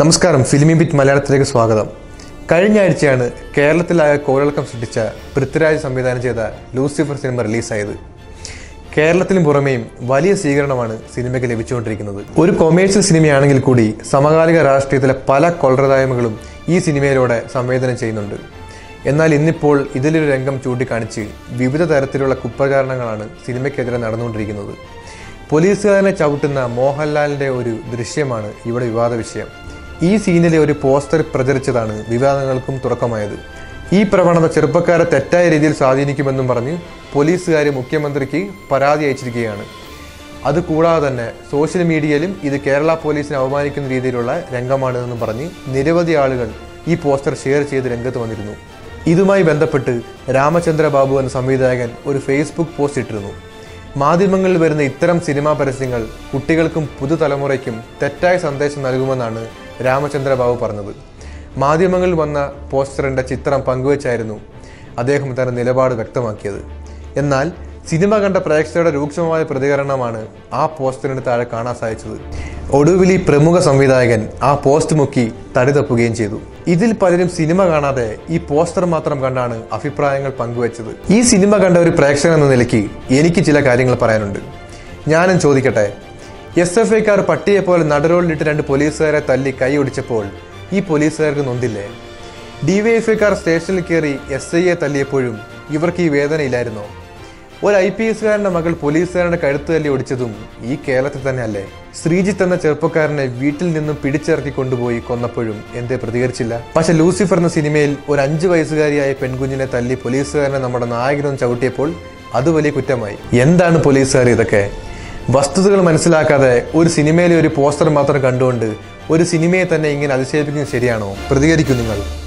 നമസ്കാരം ഫിലിമി ബിറ്റ് മലയാളത്തിലേക്ക് സ്വാഗതം. കഴിഞ്ഞ ആഴ്ചയാണ് കേരളത്തിലായ കോളിളക്കം സൃഷ്ടിച്ച പൃഥ്വിരാജ് സംവിധാനം ചെയ്ത ലൂസിഫർ സിനിമ റിലീസായത്. കേരളത്തിലും പുറമേയും വലിയ സ്വീകരണമാണ് സിനിമയ്ക്ക് ലഭിച്ചുകൊണ്ടിരിക്കുന്നത്. ഒരു കൊമേഴ്സ്യൽ സിനിമയാണെങ്കിൽ കൂടി സമകാലിക രാഷ്ട്രീയത്തിലെ പല കൊള്ളരായ്മകളും ഈ സിനിമയിലൂടെ സംവേദനം ചെയ്യുന്നുണ്ട്. എന്നാൽ ഇന്നിപ്പോൾ ഇതിലൊരു രംഗം ചൂണ്ടിക്കാണിച്ച് വിവിധ തരത്തിലുള്ള കുപ്രചാരണങ്ങളാണ് സിനിമയ്ക്കെതിരെ നടന്നുകൊണ്ടിരിക്കുന്നത്. പോലീസുകാരനെ ചവിട്ടുന്ന മോഹൻലാലിന്റെ ഒരു ദൃശ്യമാണ് ഇവിടെ വിവാദ വിഷയം ഈ സീനിലെ ഒരു പോസ്റ്റർ പ്രചരിച്ചതാണ് വിവാദങ്ങൾക്കും തുടക്കമായത്. ഈ പ്രവണത ചെറുപ്പക്കാരെ തെറ്റായ രീതിയിൽ സ്വാധീനിക്കുമെന്നും പറഞ്ഞ് പോലീസുകാർ മുഖ്യമന്ത്രിക്ക് പരാതി അയച്ചിരിക്കുകയാണ്. അതുകൂടാതെ തന്നെ സോഷ്യൽ മീഡിയയിലും ഇത് കേരള പോലീസിനെ അവമാനിക്കുന്ന രീതിയിലുള്ള രംഗമാണെന്നും പറഞ്ഞ് നിരവധി ആളുകൾ ഈ പോസ്റ്റർ ഷെയർ ചെയ്ത് രംഗത്ത് വന്നിരുന്നു. ഇതുമായി ബന്ധപ്പെട്ട് രാമചന്ദ്ര ബാബു എന്ന സംവിധായകൻ ഒരു ഫേസ്ബുക്ക് പോസ്റ്റ് ഇട്ടിരുന്നു. മാധ്യമങ്ങളിൽ വരുന്ന ഇത്തരം സിനിമാ പരസ്യങ്ങൾ കുട്ടികൾക്കും പുതുതലമുറയ്ക്കും തെറ്റായ സന്ദേശം നൽകുമെന്നാണ് രാമചന്ദ്ര ബാബു പറഞ്ഞത്. മാധ്യമങ്ങളിൽ വന്ന പോസ്റ്ററിന്റെ ചിത്രം പങ്കുവച്ചായിരുന്നു അദ്ദേഹം തന്റെ നിലപാട് വ്യക്തമാക്കിയത്. എന്നാൽ സിനിമ കണ്ട പ്രേക്ഷകരുടെ രൂക്ഷമായ പ്രതികരണമാണ് ആ പോസ്റ്ററിന് താഴെ കാണാൻ സാധിച്ചത്. ഒടുവിൽ ഈ പ്രമുഖ സംവിധായകൻ ആ പോസ്റ്റ് മുക്കി തടിതപ്പുകയും ചെയ്തു. ഇതിൽ പലരും സിനിമ കാണാതെ ഈ പോസ്റ്റർ മാത്രം കണ്ടാണ് അഭിപ്രായങ്ങൾ പങ്കുവച്ചത്. ഈ സിനിമ കണ്ട ഒരു പ്രേക്ഷകൻ എന്ന നിലയ്ക്ക് എനിക്ക് ചില കാര്യങ്ങൾ പറയാനുണ്ട്. ഞാനും ചോദിക്കട്ടെ എസ് എഫ് ഐക്കാർ പട്ടിയെ പോലെ നടുറോളിലിട്ട് രണ്ട് പോലീസുകാരെ തല്ലി കൈ ഒടിച്ചപ്പോൾ ഈ പോലീസുകാർക്ക് നൊന്തില്ലേ? ഡിവൈഎഫ്ഐക്കാർ സ്റ്റേഷനിൽ കയറി എസ് ഐയെ തല്ലിയപ്പോഴും ഇവർക്ക് ഈ വേദനയില്ലായിരുന്നോ? ഒരു ഐ പി എസുകാരന്റെ മകൾ പോലീസുകാരന്റെ കഴുത്ത് തല്ലി ഒടിച്ചതും ഈ കേരളത്തിൽ തന്നെ അല്ലേ ശ്രീജിത്ത് എന്ന ചെറുപ്പക്കാരനെ വീട്ടിൽ നിന്നും പിടിച്ചിറക്കി കൊണ്ടുപോയി കൊന്നപ്പോഴും എന്തേ പ്രതികരിച്ചില്ല? പക്ഷെ ലൂസിഫർ എന്ന സിനിമയിൽ ഒരു അഞ്ചു വയസ്സുകാരിയായ പെൺകുഞ്ഞിനെ തല്ലി പോലീസുകാരനെ നമ്മുടെ നായകനൊന്ന് ചവിട്ടിയപ്പോൾ അത് വലിയ കുറ്റമായി. എന്താണ് പോലീസുകാർ ഇതൊക്കെ? വസ്തുതകൾ മനസ്സിലാക്കാതെ ഒരു സിനിമയിലെ ഒരു പോസ്റ്റർ മാത്രം കണ്ടുകൊണ്ട് ഒരു സിനിമയെ തന്നെ ഇങ്ങനെ അതിശയിപ്പിക്കുന്നത് ശരിയാണോ? പ്രതികരിക്കും നിങ്ങൾ.